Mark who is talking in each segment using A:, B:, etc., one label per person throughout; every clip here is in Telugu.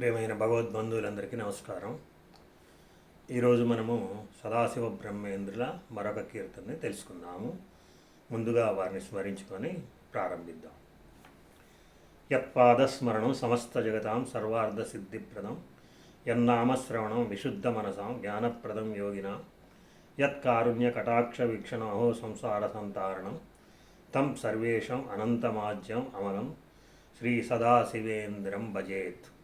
A: ప్రియమైన భగవద్బంధువులందరికీ నమస్కారం. ఈరోజు మనము సదాశివ బ్రహ్మేంద్రుల మరొక కీర్తనని తెలుసుకుందాము. ముందుగా వారిని స్మరించుకొని ప్రారంభిద్దాం. యత్పాదస్మరణం సమస్త జగతాం సర్వార్థ సిద్ధిప్రదం. యన్నామశ్రవణం విశుద్ధ మనసాం జ్ఞానప్రదం యోగిన. యత్కారుణ్య కటాక్ష వీక్షణో సంసార సంతారణం. తం సర్వేషం అనంతమాజ్యం అమలం. శ్రీ సదాశివేంద్రం భజేత్.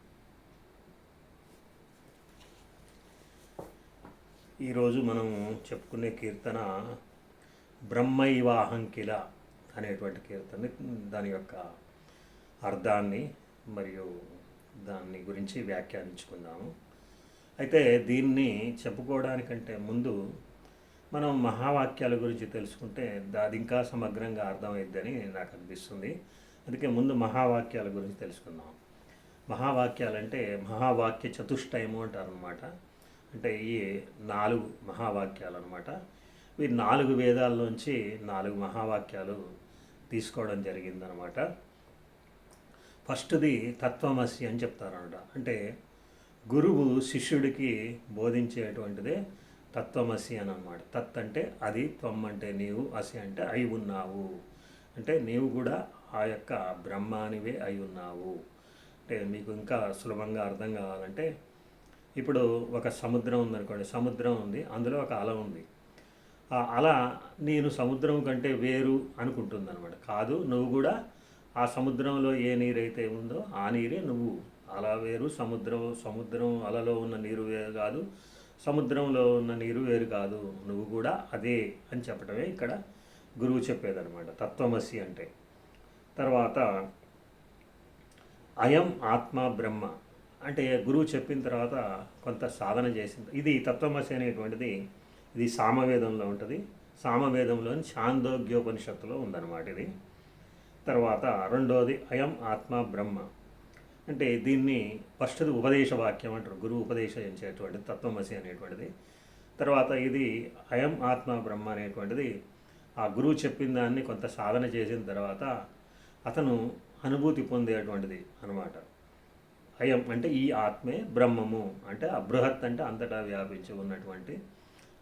A: ఈరోజు మనం చెప్పుకునే కీర్తన బ్రహ్మైవాహంకిల అనేటువంటి కీర్తన. దాని యొక్క అర్థాన్ని మరియు దాన్ని గురించి వ్యాఖ్యానించుకుందాము. అయితే దీన్ని చెప్పుకోవడానికంటే ముందు మనం మహావాక్యాల గురించి తెలుసుకుంటే అది ఇంకా సమగ్రంగా అర్థమైద్దని నాకు అనిపిస్తుంది. అందుకే ముందు మహావాక్యాల గురించి తెలుసుకుందాం. మహావాక్యాలంటే మహావాక్య చతుష్టయము అంటారు అనమాట అంటే ఈ నాలుగు మహావాక్యాలు అనమాట ఈ నాలుగు వేదాల్లోంచి నాలుగు మహావాక్యాలు తీసుకోవడం జరిగిందనమాట ఫస్ట్ది తత్వమసి అని చెప్తారనమాట అంటే గురువు శిష్యుడికి బోధించేటువంటిదే తత్వమసి అని అనమాట తత్ అంటే అది త్వం అంటే నీవు అసి అంటే అయి ఉన్నావు. అంటే నీవు కూడా ఆ యొక్క బ్రహ్మానివే అయి ఉన్నావు. అంటే మీకు ఇంకా సులభంగా అర్థం కావాలంటే ఇప్పుడు ఒక సముద్రం ఉందనుకోండి సముద్రం ఉంది అందులో ఒక అల ఉంది. ఆ అల నేను సముద్రం కంటే వేరు అనుకుంటుంది అనమాట కాదు నువ్వు కూడా ఆ సముద్రంలో ఏ నీరైతే ఉందో ఆ నీరే నువ్వు. అలా వేరు సముద్రం సముద్రం అలలో ఉన్న నీరు వేరు కాదు సముద్రంలో ఉన్న నీరు వేరు కాదు. నువ్వు కూడా అదే అని చెప్పడమే ఇక్కడ గురువు చెప్పేదనమాట తత్వమసి అంటే. తర్వాత అయం ఆత్మ బ్రహ్మ. అంటే గురువు చెప్పిన తర్వాత కొంత సాధన చేసింది. ఇది తత్వమసి అనేటువంటిది ఇది సామవేదంలో ఉంటుంది. సామవేదంలోని చాందోగ్యోపనిషత్తులో ఉందన్నమాట ఇది. తర్వాత రెండోది అయం ఆత్మ బ్రహ్మ. అంటే దీన్ని ఫస్ట్ది ఉపదేశ వాక్యం అంటారు. గురువు ఉపదేశించేటువంటిది తత్వమసి అనేటువంటిది. తర్వాత ఇది అయం ఆత్మ బ్రహ్మ అనేటువంటిది. ఆ గురువు చెప్పిన దాన్ని కొంత సాధన చేసిన తర్వాత అతను అనుభూతి పొందేటువంటిది అనమాట అయం అంటే ఈ ఆత్మే బ్రహ్మము. అంటే ఆ బృహత్ అంటే అంతటా వ్యాపించి ఉన్నటువంటి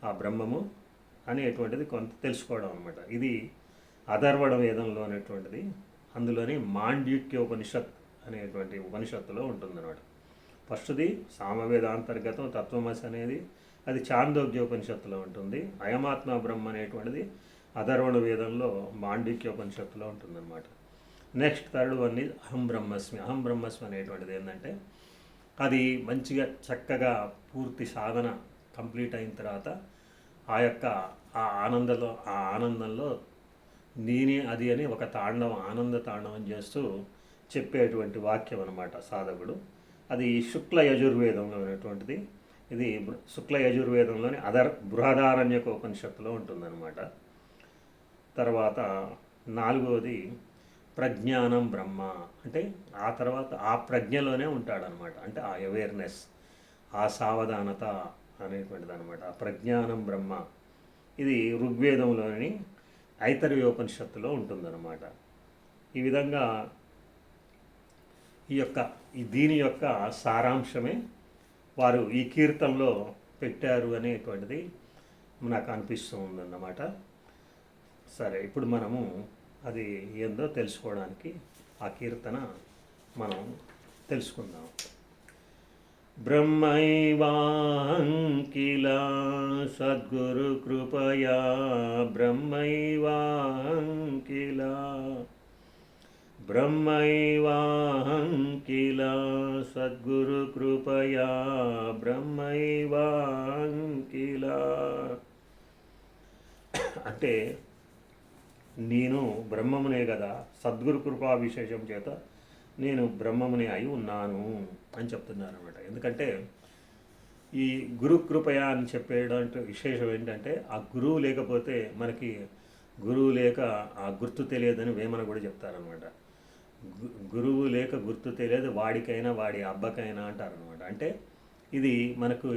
A: ఆ బ్రహ్మము అనేటువంటిది కొంత తెలుసుకోవడం అనమాట ఇది అధర్వణ వేదంలో అనేటువంటిది అందులోని మాండ్యుక్యోపనిషత్ అనేటువంటి ఉపనిషత్తులో ఉంటుందన్నమాట. ఫస్ట్ది సామవేదాంతర్గతం తత్వమసి అనేది అది చాందోగ్యోపనిషత్తులో ఉంటుంది. అయమాత్మ బ్రహ్మ అనేటువంటిది అధర్వణ వేదంలో మాండిక్యోపనిషత్తులో ఉంటుందన్నమాట. నెక్స్ట్ థర్డ్ వన్ ఇది అహం బ్రహ్మస్మి. అహం బ్రహ్మస్మి అనేటువంటిది ఏంటంటే అది మంచిగా చక్కగా పూర్తి సాధన కంప్లీట్ అయిన తర్వాత ఆ యొక్క ఆ ఆనందంలో ఆ ఆనందంలో నేనే అది అని ఒక తాండవం ఆనంద తాండవం చేస్తూ చెప్పేటువంటి వాక్యం అనమాట సాధకుడు. అది శుక్ల యజుర్వేదంలో ఉన్నటువంటిది ఇది శుక్ల యజుర్వేదంలోని అదర్ బృహదారణ్యక ఉపనిషత్తులో ఉంటుందన్నమాట. తర్వాత నాలుగవది ప్రజ్ఞానం బ్రహ్మ. అంటే ఆ తర్వాత ఆ ప్రజ్ఞలోనే ఉంటాడనమాట. అంటే ఆ అవేర్నెస్ ఆ సావధానత అనేటువంటిది అనమాట ఆ ప్రజ్ఞానం బ్రహ్మ. ఇది ఋగ్వేదంలోని ఐతర్యోపనిషత్తులో ఉంటుందన్నమాట ఈ విధంగా ఈ యొక్క దీని యొక్క సారాంశమే వారు ఈ కీర్తనలో పెట్టారు అనేటువంటిది నాకు అనిపిస్తూ ఉందన్నమాట. సరే ఇప్పుడు మనము అది ఏందో తెలుసుకోవడానికి ఆ కీర్తన మనం తెలుసుకుందాం. బ్రహ్మైవాంకిల సద్గురు కృపయా బ్రహ్మైవాంకిల బ్రహ్మైవాంకిల సద్గురు కృపయా బ్రహ్మైవాంకిల. అంటే నేను బ్రహ్మమునే కదా సద్గురు కృపా విశేషం చేత నేను బ్రహ్మమునే అయి ఉన్నాను అని చెప్తున్నారు అనమాట ఎందుకంటే ఈ గురు కృపయ అని చెప్పేటువంటి విశేషం ఏంటంటే ఆ గురువు లేకపోతే మనకి గురువు లేక ఆ గుర్తు తెలియదని వేమన కూడా చెప్తారనమాట గురువు లేక గుర్తు తెలియదు వాడికైనా వాడి అబ్బకైనా అంటారనమాట అంటే ఇది మనకు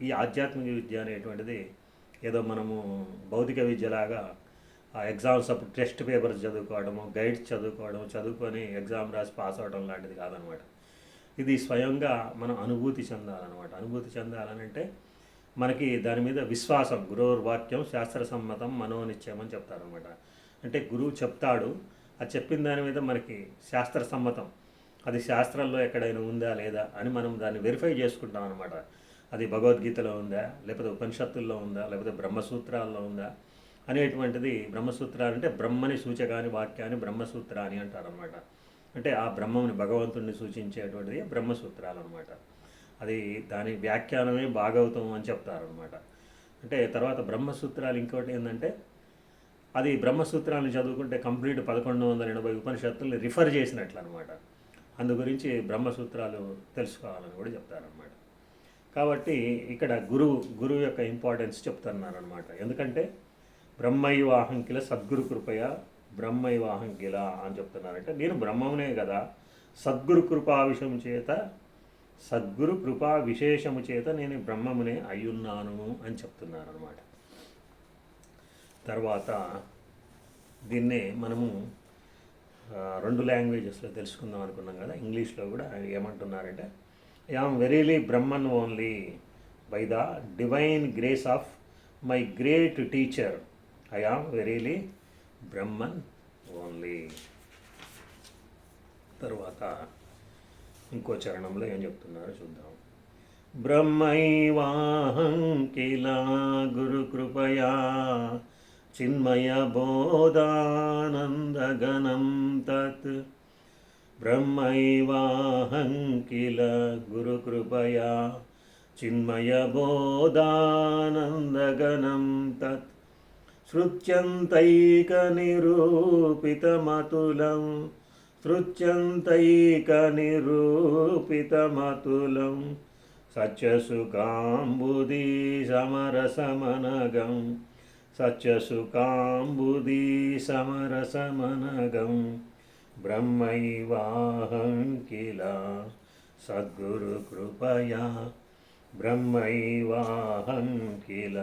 A: ఈ ఆధ్యాత్మిక విద్య అనేటువంటిది ఏదో మనము భౌతిక విద్యలాగా ఆ ఎగ్జామ్స్ అప్పుడు టెస్ట్ పేపర్స్ చదువుకోవడము గైడ్స్ చదువుకోవడం చదువుకొని ఎగ్జామ్ రాసి పాస్ అవడం లాంటిది కాదనమాట. ఇది స్వయంగా మనం అనుభూతి చెందాలన్నమాట అనుభూతి చెందాలనంటే మనకి దాని మీద విశ్వాసం గురువు వాక్యం శాస్త్ర సమ్మతం మనోనిశ్చయం అని చెప్తారనమాట. అంటే గురువు చెప్తాడు అది చెప్పిన దాని మీద మనకి శాస్త్ర సమ్మతం అది శాస్త్రంలో ఎక్కడైనా ఉందా లేదా అని మనం దాన్ని వెరిఫై చేసుకుంటాం అనమాట అది భగవద్గీతలో ఉందా లేకపోతే ఉపనిషత్తుల్లో ఉందా లేకపోతే బ్రహ్మసూత్రాల్లో ఉందా అనేటువంటిది బ్రహ్మసూత్రాలు అంటే బ్రహ్మని సూచకాని వాక్యాన్ని బ్రహ్మసూత్ర అని అంటారనమాట అంటే ఆ బ్రహ్మని భగవంతుడిని సూచించేటువంటిది బ్రహ్మసూత్రాలు అనమాట అది దాని వ్యాఖ్యానమే భాగవతం అని చెప్తారనమాట అంటే తర్వాత బ్రహ్మసూత్రాలు ఇంకోటి ఏంటంటే అది బ్రహ్మసూత్రాలను చదువుకుంటే కంప్లీట్ పదకొండు వందల ఎనభై ఉపనిషత్తుల్ని రిఫర్ చేసినట్లు అనమాట అందు గురించి బ్రహ్మసూత్రాలు తెలుసుకోవాలని కూడా చెప్తారనమాట కాబట్టి ఇక్కడ గురువు గురువు యొక్క ఇంపార్టెన్స్ చెప్తున్నారనమాట ఎందుకంటే బ్రహ్మైవాహం కిల సద్గురు కృపయ బ్రహ్మైవాహంకిల అని చెప్తున్నారంటే నేను బ్రహ్మమునే కదా సద్గురు కృపా విషయం చేత సద్గురు కృపా విశేషము చేత నేను బ్రహ్మమునే అయ్యున్నాను అని చెప్తున్నారు అనమాట తర్వాత దీన్నే మనము రెండు లాంగ్వేజెస్లో తెలుసుకుందాం అనుకున్నాం కదా ఇంగ్లీష్లో కూడా ఏమంటున్నారంటే I am verily Brahman only by the divine grace of my great teacher I am verily Brahman only. తరువాత ఇంకో చరణంలో ఏం చెప్తున్నారో చూద్దాం. బ్రహ్మైవాహం కిలా గురు కృపయా చిన్మయ బోధానందగణం తత్. బ్రహ్మైవాహం కిల గురు श्रुत्यन्तैकनिरूपितमतुलं श्रुत्यन्तैकनिरूपितमतुलं सच्यशुकाम्बुदि समरसमनगं सच्चशुकाम्बुदि समरसमनगं ब्रह्मैवाहं किल सद्गुरुकृपया ब्रह्मैवाहं किल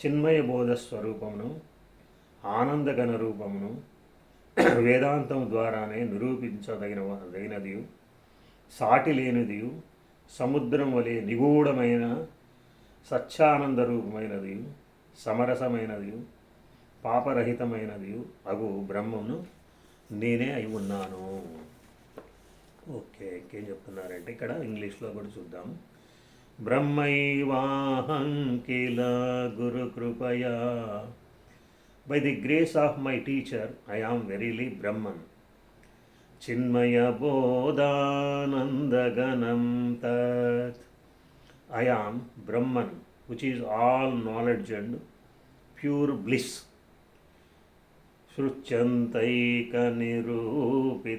A: చిన్మయ బోధ స్వరూపమును ఆనందగణ రూపమును వేదాంతం ద్వారానే నిరూపించదగిన దగినది సాటి లేనిది సముద్రం వలె నిగూఢమైన సత్యానంద రూపమైనది సమరసమైనది పాపరహితమైనది అగు బ్రహ్మమును నేనే అయి ఉన్నాను. ఓకే ఇంకేం చెప్తున్నారంటే ఇక్కడ ఇంగ్లీష్లో కూడా చూద్దాం. బ్రహ్మైవాహం కిల గురుకృపయా. By the grace of my teacher I am verily Brahman చిన్మయ బోధానందగణం తత్ I am Brahman which is all knowledge and pure bliss శృత్యంతైక నిరూపితమతులం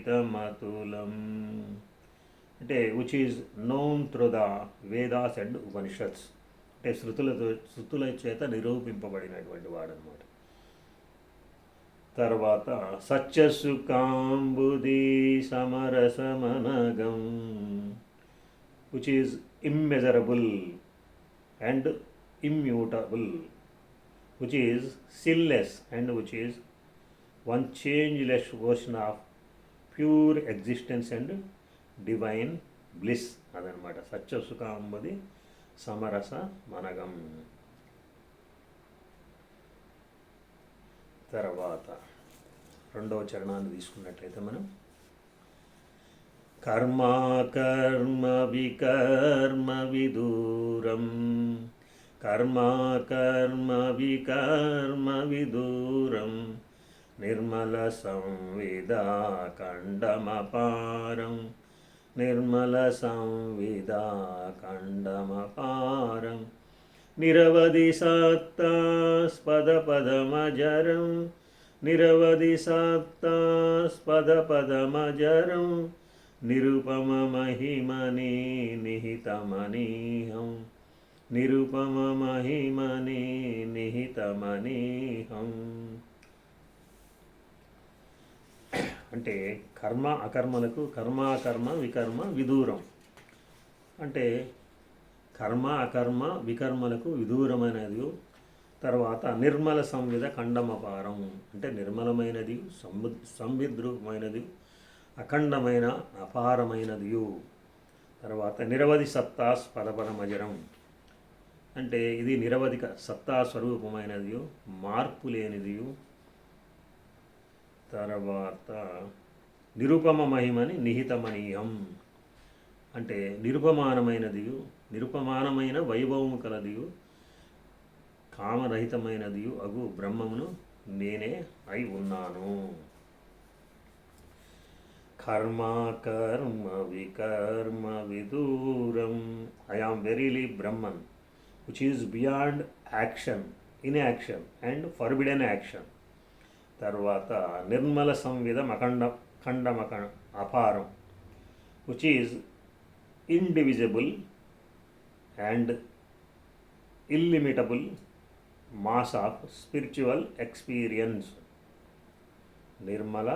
A: అంటే which is known through the Vedas and Upanishads అంటే శృతులతో శృతుల చేత నిరూపింపబడినటువంటి వాడనమాట తర్వాత సత్యసుకాంబుది సమరసమనగం which is immeasurable and immutable which is sinless and which is one changeless ocean of pure existence and divine bliss అదనమాట. సత్య సమరస మనగం. తర్వాత రెండవ చరణాన్ని తీసుకున్నట్లయితే మనం కర్మా కర్మ వికర్మ విదూరం. కర్మా కర్మ వికర్మ విదూరం. నిర్మల సంవిదా ఖండమపారం. निर्मलसंविदाखण्डमपारं निरवधिसात्तास्पदपदमजरं निरवधिसात्तास्पदपदमजरं निरुपममहिमनि निहितमनीहं निरुपममहिमनि निहितमनीहम् అంటే కర్మ అకర్మలకు కర్మాకర్మ వికర్మ విదూరం. అంటే కర్మ అకర్మ వికర్మలకు విదూరమైనది. తర్వాత నిర్మల సంవిధ ఖండమపారం. అంటే నిర్మలమైనది సంబు సంవిద్రూపమైనది అఖండమైన అపారమైనదియు తర్వాత నిరవధి సత్తా పదపరమజరం అంటే ఇది నిరవధిక సత్తా స్వరూపమైనదియు మార్పు లేనిదియు తర్వాత నిరుపమ మహిమని నిహితమనీయం. అంటే నిరుపమానమైనదియు నిరుపమానమైన వైభవము కలదియు కామరహితమైనదియు అగు బ్రహ్మమును నేనే అయి ఉన్నాను. కర్మ కర్మ వికర్మ విదూరం. I am verily Brahman which is beyond action inaction and forbidden action తర్వాత నిర్మల సంవిధం అఖండ ఖండమక అపారం which is indivisible and illimitable mass of spiritual experience Nirmala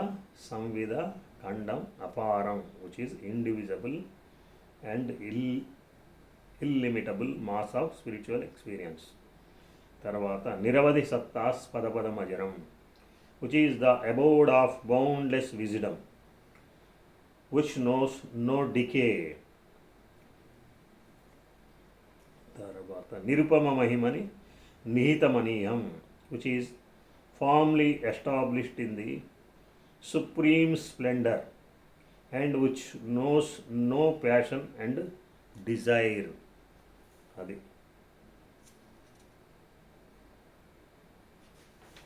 A: సంవిధ ఖండం అపారం which is indivisible and il illimitable mass of spiritual experience తర్వాత నిరవధి సత్తాస్పద సత్తాస్పదపదమజరం which is the abode of boundless wisdom which knows no decay తర్వాత నిరుపమ మహిమని నిహితమనీయం which is firmly established in the supreme splendour and which knows no passion and desire అది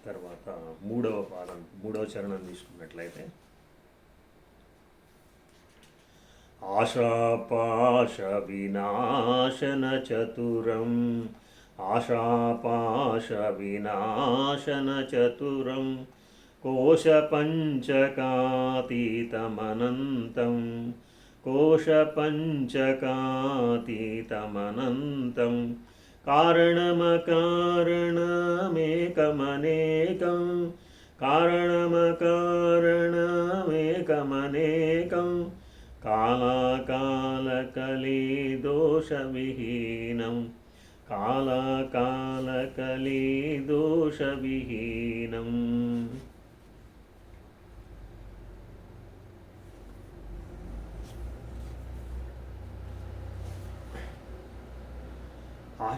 A: తర్వాత మూడవ పాదం మూడవ చరణం తీసుకున్నట్లయితే ఆశాపాశ వినాశన చతురం ఆశాపాశ వినాశన చతురం కోశపంచకాతీతమనంతం కోశపంచకాతీతమనంతం कारणमकारणमेकमनेकं कारणमकारणमेकमनेकं कालाकालकलिदोषविहीनं कालाकालकलिदोषविहीनम्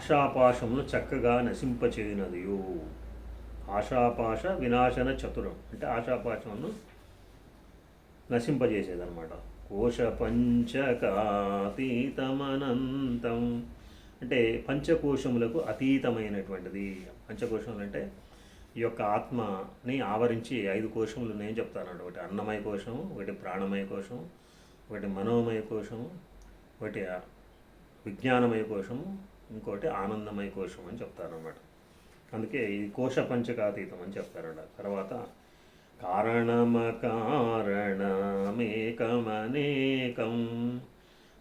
A: ఆశాపాశమును చక్కగా నశింపచేయునదియు. ఆశాపాశ వినాశన చతురం. అంటే ఆశాపాశమును నశింపజేసేదనమాట కోశ పంచకాతీతమనంతం అంటే పంచకోశములకు అతీతమైనటువంటిది. పంచకోశములు అంటే ఈ యొక్క ఆత్మని ఆవరించి ఐదు కోశములు నేను చెప్తాను ఒకటి అన్నమయ కోశము ఒకటి ప్రాణమయ కోశం ఒకటి మనోమయ కోశము ఒకటి విజ్ఞానమయ కోశము ఇంకోటి ఆనందమయ కోశం అని చెప్తారన్నమాట. అందుకే ఇది కోశ పంచకాతీతం అని చెప్తారట. తర్వాత కారణమకారణమేకమనేకం.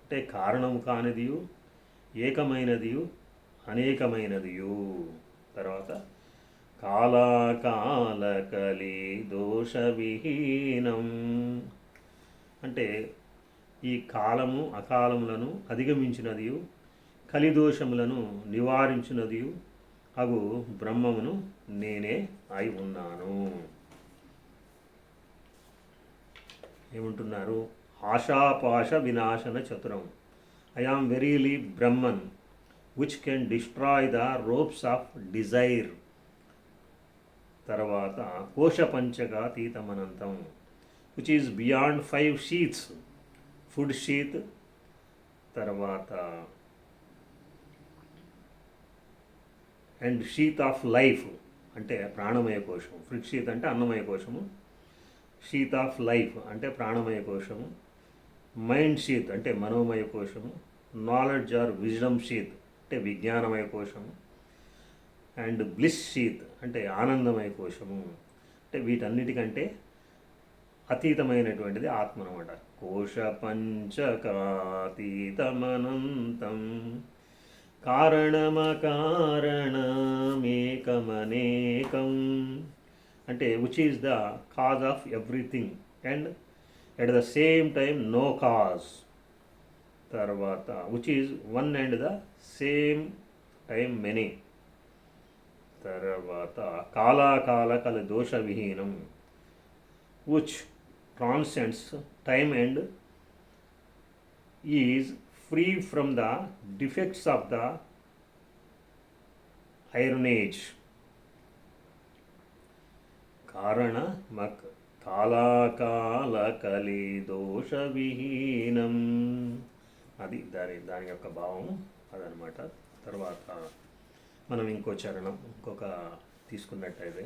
A: అంటే కారణం కానిదియు ఏకమైనదియు అనేకమైనదియు. తర్వాత కాలాకాలకలి దోషవిహీనం అంటే ఈ కాలము అకాలములను అధిగమించినదియు కలిదోషములను నివారించినదియు అగు బ్రహ్మమును నేనే అయి ఉన్నాను. ఏమంటున్నారు? ఆశాపాశ వినాశన చతురం. I am verily Brahman which can destroy the ropes of desire తర్వాత కోశ తీతమనంతం which is beyond five sheaths food sheath తర్వాత అండ్ షీత్ ఆఫ్ లైఫ్ అంటే ప్రాణమయ కోశం. ఫ్రిడ్ షీత్ అంటే అన్నమయ కోశము. షీత్ ఆఫ్ లైఫ్ అంటే ప్రాణమయ కోశము. మైండ్ షీత్ అంటే మనోమయ కోశము. నాలెడ్జ్ ఆర్ విజ్డమ్ షీత్ అంటే విజ్ఞానమయ కోశము. అండ్ బ్లిస్ షీత్ అంటే ఆనందమయ కోశము. అంటే వీటన్నిటికంటే అతీతమైనటువంటిది ఆత్మ అనమాట కోశ పంచకాతీతమనంతం. కారణమకారణమేకమనేకం. అంటే which is the cause of everything and at the same time no cause తర్వాత which is one and the same time many తర్వాత కాలాకాల కల దోష విహీనం which transcends time and is free from the defects of the iron age కారణ మక్ కాలాకాల కలి దోషవిహీనం అది దాని దాని యొక్క భావం అదనమాట తర్వాత మనం ఇంకో చరణం ఇంకొక తీసుకున్నట్టయితే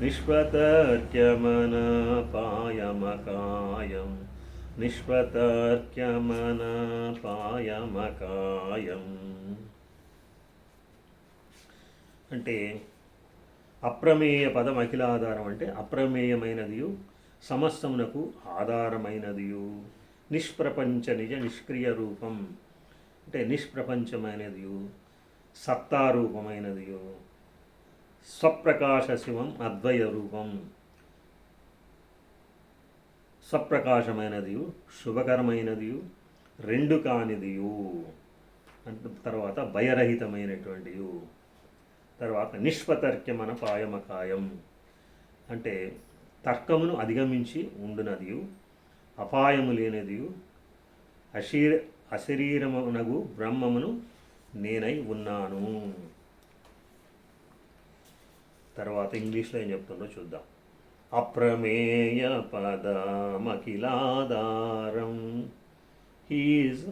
A: నిష్పతర్క్యమనపాయమకాయం నిష్పతర్క్యమనపాయమకాయం అంటే అప్రమేయ పదం అఖిల ఆధారం అంటే అప్రమేయమైనదియు సమస్తమునకు ఆధారమైనదియు. నిష్ప్రపంచ నిజ నిష్క్రియ రూపం అంటే నిష్ప్రపంచమైనదియు సత్తారూపమైనదియు స్వప్రకాశ శివం అద్వయ రూపం. స్వప్రకాశమైనదియు శుభకరమైనదియు రెండు కానిదియు. అంటే తర్వాత భయరహితమైనటువంటియు. తర్వాత నిష్పతర్క్యమన పాయమకాయం అంటే తర్కమును అధిగమించి ఉండునదియు అపాయము లేనిదియు అశీర అశరీరమునగు బ్రహ్మమును నేనై ఉన్నాను. తర్వాత ఇంగ్లీష్లో ఏం చెప్తుందో చూద్దాం. అప్రమేయ పదమఖిలాదారం he's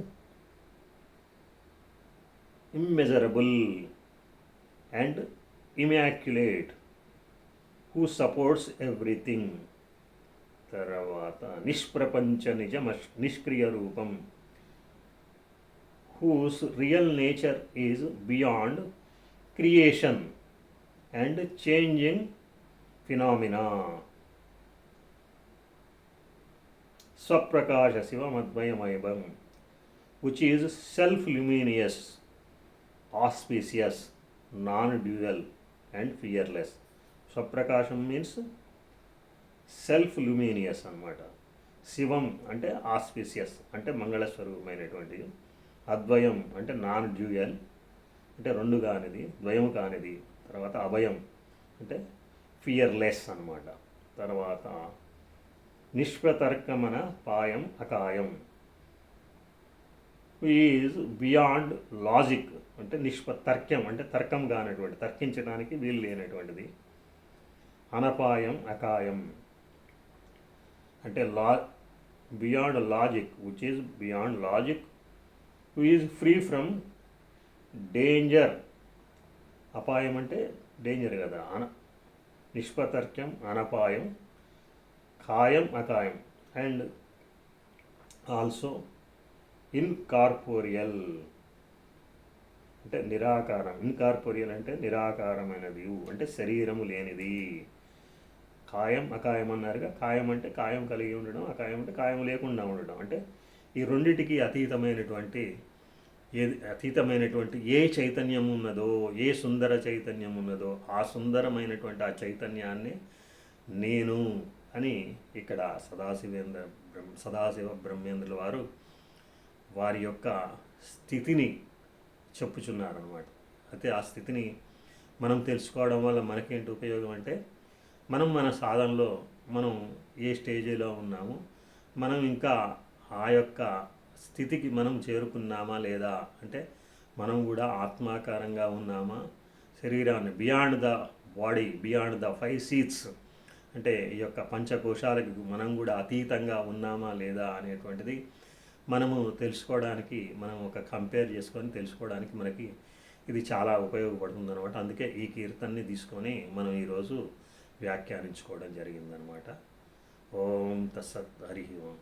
A: immeasurable and immaculate who supports everything తర్వాత నిష్ప్రపంచ నిజమ నిష్క్రియ రూపం. Whose real nature is beyond creation and changing in phenomena స్వప్రకాశ శివమద్వయమైవం which is self luminous auspicious non dual and fearless స్వప్రకాశం means self luminous అనమాట శివం అంటే ఆస్పీసియస్ అంటే మంగళస్వరూపమైనటువంటిది అద్వయం అంటే నాన్ డ్యూయల్ అంటే రెండు కానిది ద్వయం కానిది తర్వాత అభయం అంటే ఫియర్లెస్ అనమాట తర్వాత నిష్ప్రతర్కమన పాయం అకాయం. ఈజ్ బియాండ్ లాజిక్ అంటే నిష్ప తర్క్యం అంటే తర్కం కానటువంటి తర్కించడానికి వీలు లేనటువంటిది. అనపాయం అకాయం. అంటే లా beyond logic which is beyond logic who is free from danger అపాయం అంటే డేంజర్ కదా అన నిష్పతర్క్యం అనపాయం ఖాయం అకాయం. And also incorporeal. అంటే నిరాకారం. ఇన్కార్పోరియల్ అంటే నిరాకారమైనది. అంటే శరీరము లేనిది. కాయం అకాయం అన్నారుగా. కాయం అంటే కాయం కలిగి ఉండడం అకాయం అంటే కాయం లేకుండా ఉండడం. అంటే ఈ రెండిటికి అతీతమైనటువంటి ఏది అతీతమైనటువంటి ఏ చైతన్యం ఉన్నదో ఏ సుందర చైతన్యం ఉన్నదో ఆ సుందరమైనటువంటి ఆ చైతన్యాన్ని నేను అని ఇక్కడ సదాశివేంద్ర బ్రహ్మ సదాశివ బ్రహ్మేంద్రుల వారు వారి యొక్క స్థితిని చెప్పుచున్నారనమాట అయితే ఆ స్థితిని మనం తెలుసుకోవడం వల్ల మనకేంటి ఉపయోగం అంటే మనం మన సాధనలో మనం ఏ స్టేజీలో ఉన్నామో మనం ఇంకా ఆ యొక్క స్థితికి మనం చేరుకున్నామా లేదా? అంటే మనం కూడా ఆత్మాకారంగా ఉన్నామా? శరీరాన్ని beyond the body beyond the five sheaths అంటే ఈ యొక్క పంచకోశాలకి మనం కూడా అతీతంగా ఉన్నామా లేదా అనేటువంటిది మనము తెలుసుకోవడానికి మనం ఒక కంపేర్ చేసుకొని తెలుసుకోవడానికి మనకి ఇది చాలా ఉపయోగపడుతుంది అనమాట అందుకే ఈ కీర్తనని తీసుకొని మనం ఈరోజు వ్యాఖ్యానించుకోవడం జరిగిందనమాట ఓం తస్సత్ హరి ఓం.